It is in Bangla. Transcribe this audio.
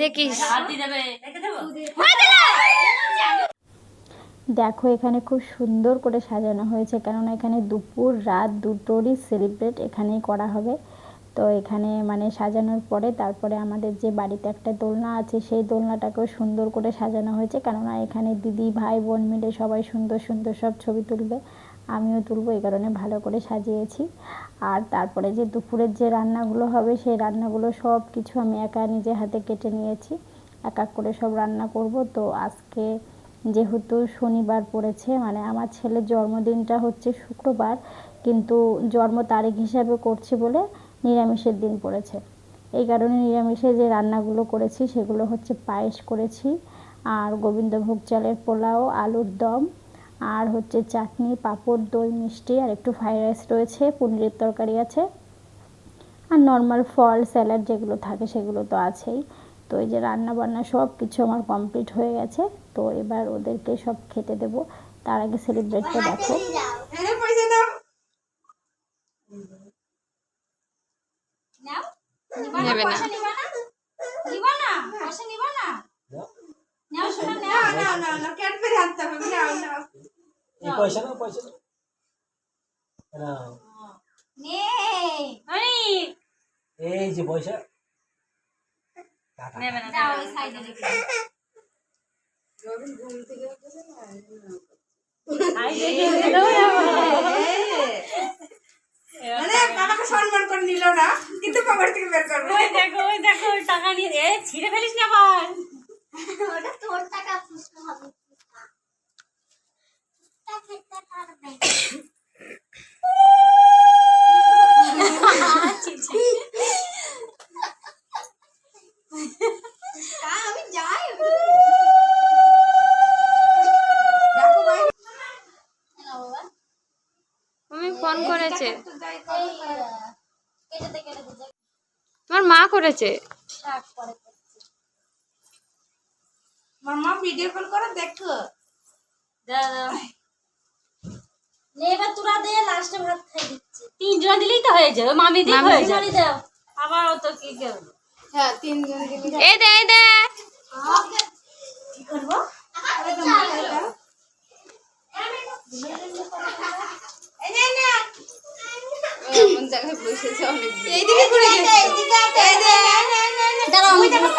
দেখিস। দেখো এখানে খুব সুন্দর করে সাজানো হয়েছে কেননা এখানে দুপুর রাত দুটোরই সেলিব্রেট এখানেই করা হবে। তো এখানে মানে সাজানোর পরে তারপরে আমাদের যে বাড়িতে একটা দোলনা আছে সেই দোলনাটাকেও সুন্দর করে সাজানো হয়েছে কেননা এখানে দিদি ভাই বোন মিলে সবাই সুন্দর সুন্দর সব ছবি তুলবে। আমিও তুলবো, এই কারণে ভালো করে সাজিয়েছি। আর তারপরে যে দুপুরের যে রান্নাগুলো হবে, সেই রান্নাগুলো সব কিছু আমি একা নিজে হাতে কেটে নিয়েছি। এক এক করে সব রান্না করব। তো আজকে যেহেতু শনিবার পড়েছে মানে আমার ছেলের জন্মদিনটা হচ্ছে শুক্রবার, কিন্তু জন্ম তারিখ হিসাবে করছি বলে নিরামিষের দিন পড়েছে। এই কারণে নিরামিষে যে রান্নাগুলো করেছি, সেগুলো হচ্ছে পায়েস করেছি, আর গোবিন্দভোগ চালের পোলাও, আলুর দম আর হচ্ছে চাটনি পাঁপড় দই মিষ্টি আর একটু ফ্রাইড রাইস রয়েছে পনিরের তরকারি আছে আর নর্মাল ফল স্যালাড যেগুলো থাকে সেগুলো তো আছেই তো এই যে রান্না বান্না সব কিছু আমার কমপ্লিট হয়ে গেছে তো এবার ওদেরকে সব খেতে দেবো তার আগে সেলিব্রেটটা দেখো নেবে না এই পয়সা না পয়সা না এই যে পয়সা। মানে সম্মান করে নিল না কিন্তু পকেট থেকে বের করবে দেখো ওই দেখো টাকা নিয়ে ছিঁড়ে ফেলিস না আবার ওটা তোর টাকা ফুসকা হবে ফুসকা তা খেতে পারবে তা আমি যাই দেখো ভাই না বাবা তুমি ফোন করেছে? দে তোমার মা করেছে? শাক মামা ভিডিও কল করে দেখো। এবার তোরা দে লাস্টে ভাত খাই দিচ্ছি। তিনজন দিলেই তো হয়ে যাবে মামি দিয়ে হয়ে যাবে। আবার অত কি হ্যাঁ তিনজন দিলে এই দে এই দে কি করব এই নে না এমন জায়গায় বসেছে অনেক এইদিকে ঘুরে গেছে দাঁড়াও আমি দেখো